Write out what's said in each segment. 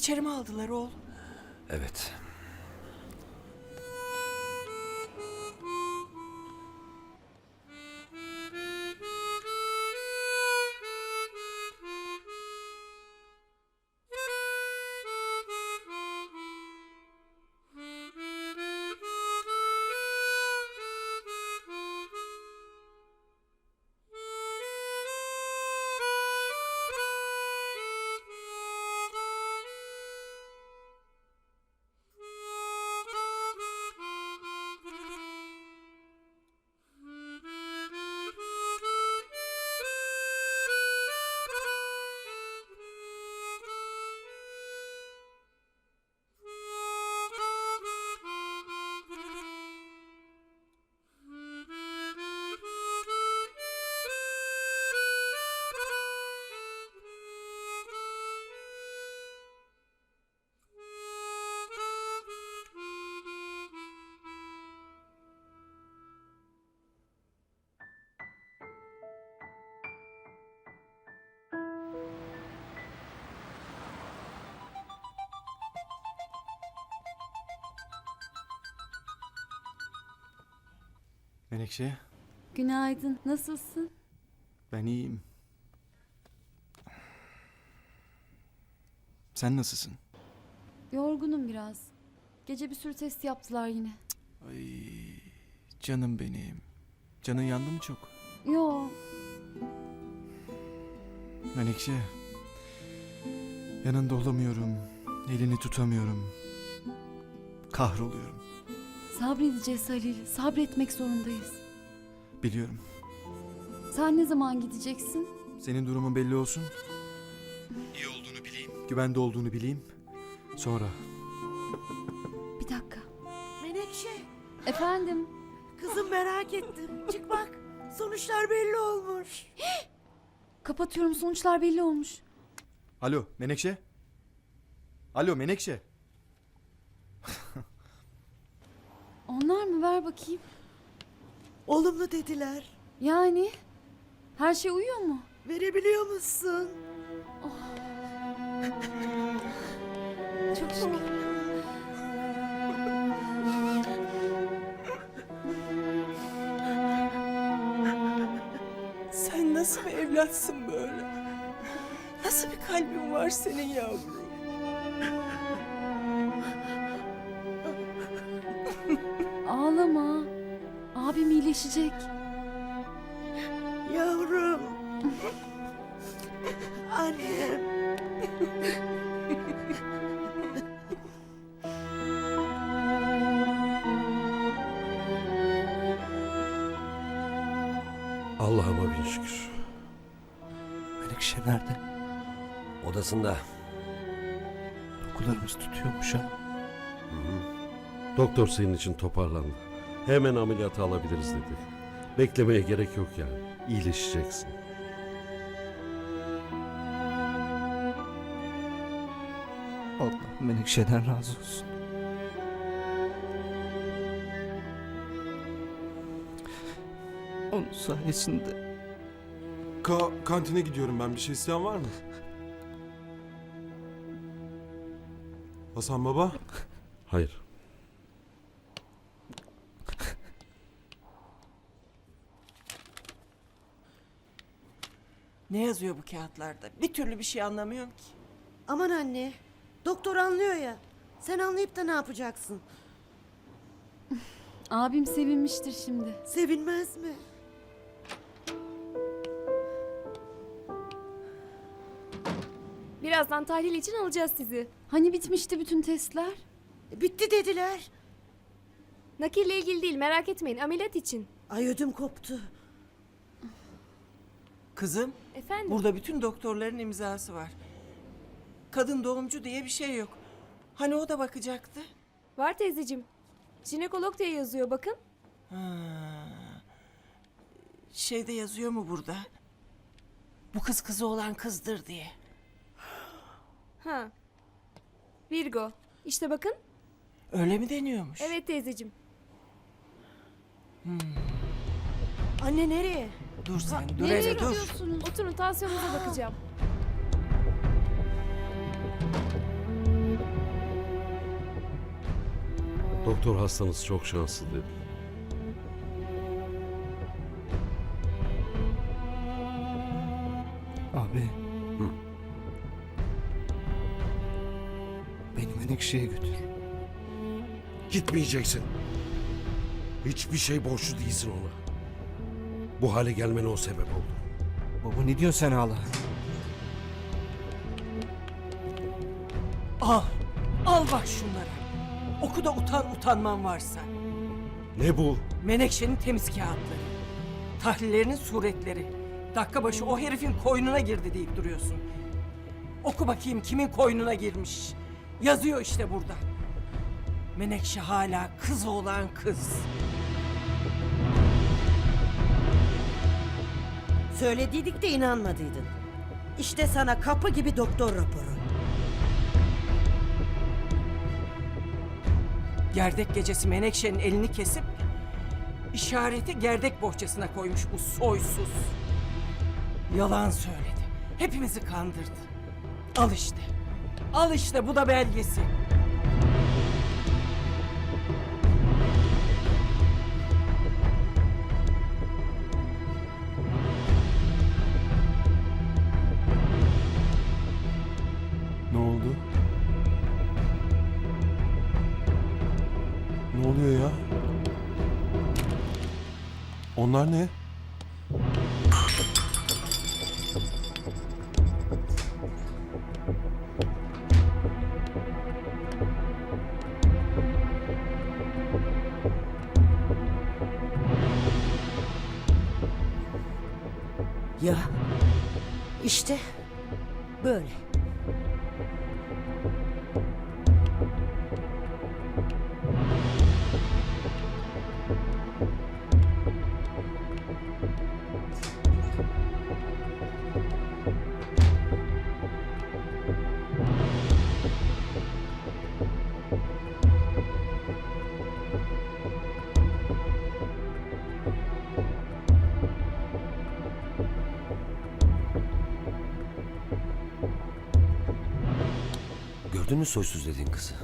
İçeri mi aldılar oğlum? Evet. Menekşe, Günaydın. Nasılsın? ben iyiyim. Sen nasılsın? Yorgunum biraz. Gece bir sürü test yaptılar yine. Ay, canım benim. Canın yandı mı çok? Yo, Menekşe, yanında olamıyorum. Elini tutamıyorum. Kahroluyorum. Sabredeceğiz Halil. Sabretmek zorundayız. Biliyorum. Sen ne zaman gideceksin? Senin durumun belli olsun. İyi olduğunu bileyim. Güvende olduğunu bileyim. Sonra. Bir dakika. Menekşe, Efendim? kızım merak ettim. Çık bak, sonuçlar belli olmuş. Kapatıyorum. Sonuçlar belli olmuş. Alo, Menekşe? Alo, Menekşe? Onlar mı? Ver bakayım. Olumlu dediler. Yani? Her şey uyuyor mu? Verebiliyor musun? Çok şükür. Sen nasıl bir evlatsın böyle? Nasıl bir kalbin var senin yavrum? İyileşecek. Yavrum. Annem. Allah'ıma bin şükür. Menekşe nerede? Odasında. Dokularımız tutuyormuş ha. Doktor senin için toparlandı. Hemen ameliyata alabiliriz dedi. Beklemeye gerek yok yani. İyileşeceksin. Allah Menekşe'den razı olsun. Onun sayesinde Ka kantine gidiyorum ben. Bir şey isteyen var mı? Hasan baba. Hayır. Ne yazıyor bu kağıtlarda? Bir türlü bir şey anlamıyorum ki. Aman anne. Doktor anlıyor ya. Sen anlayıp da ne yapacaksın? Abim sevinmiştir şimdi. Sevinmez mi? Birazdan tahlil için alacağız sizi. Hani bitmişti bütün testler? E, Bitti dediler. Nakille ilgili değil merak etmeyin ameliyat için. Ay ödüm koptu. Kızım, Efendim? burada bütün doktorların imzası var. Kadın doğumcu diye bir şey yok. Hani o da bakacaktı? Var teyzeciğim. Jinekolog diye yazıyor bakın. Şeyde yazıyor mu burada? Bu kız kızı olan kızdır diye. Ha. Virgo. İşte bakın. Öyle mi deniyormuş? Evet teyzeciğim. Anne nereye? Dur sen, dur Nereye hele dur. Oturun tansiyonunuza bakacağım. Doktor hastanız çok şanslı dedi. Abi. Hı. Beni Menekşe'ye götür. Gitmeyeceksin. Hiçbir şey borçlu değilsin ona. Bu hale gelmene o sebep oldu. Baba ne diyorsun sen hala? Al. Al bak şunları. Oku da utan utanman varsa. Ne bu? Menekşe'nin temiz kağıtları. Tahlillerinin suretleri. Dakika başı o herifin koynuna girdi deyip duruyorsun. Oku bakayım kimin koynuna girmiş. Yazıyor işte burada. Menekşe hala kız olan kız. Söylediydik de inanmadıydın. İşte sana kapı gibi doktor raporu. Gerdek gecesi Menekşe'nin elini kesip işareti gerdek bohçasına koymuş bu soysuz. Yalan söyledi. Hepimizi kandırdı. Al işte. Al işte bu da belgesi. Onlar ne? Ya işte böyle. Gördün mü soysuz dediğin kızı?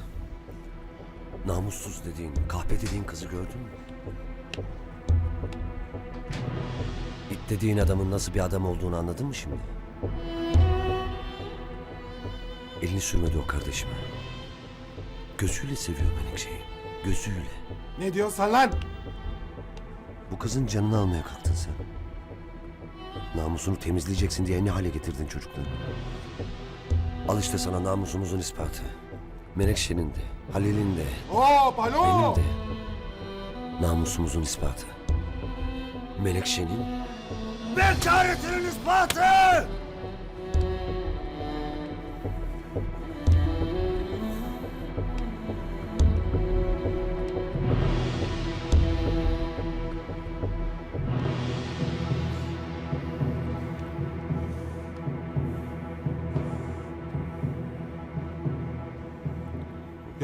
Namussuz dediğin, kahpe dediğin kızı gördün mü? İt dediğin adamın nasıl bir adam olduğunu anladın mı şimdi? Elini sürmedi o kardeşime. Gözüyle seviyor Menekşe'yi. Gözüyle. Ne diyorsun lan? Bu kızın canını almaya kalktın sen. Namusunu temizleyeceksin diye ne hale getirdin çocukları? Al işte sana namusumuzun ispatı. Menekşe'nin de, Halil'in de, Hop alo! benim de. Namusumuzun ispatı. Menekşe'nin... Bekaretinin ispatı!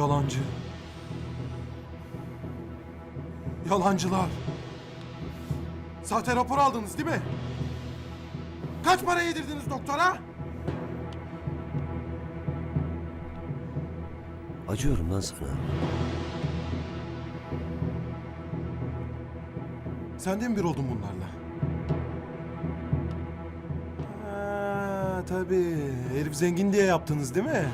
Yalancı. Yalancılar. Sahte rapor aldınız değil mi? Kaç para yedirdiniz doktora? Acıyorum lan sana. Sen de mi bir oldun bunlarla? Ha, tabii. Herif zengin diye yaptınız değil mi?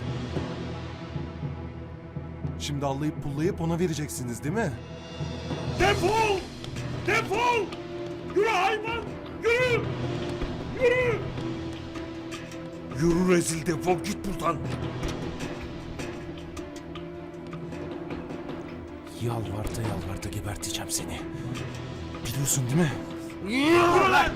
Şimdi allayıp pullayıp ona vereceksiniz değil mi? Defol! Defol! Yürü hayvan! Yürü! Yürü! Yürü rezil defol git buradan. Yalvarta yalvarta geberteceğim seni. Biliyorsun değil mi? Yürü lan!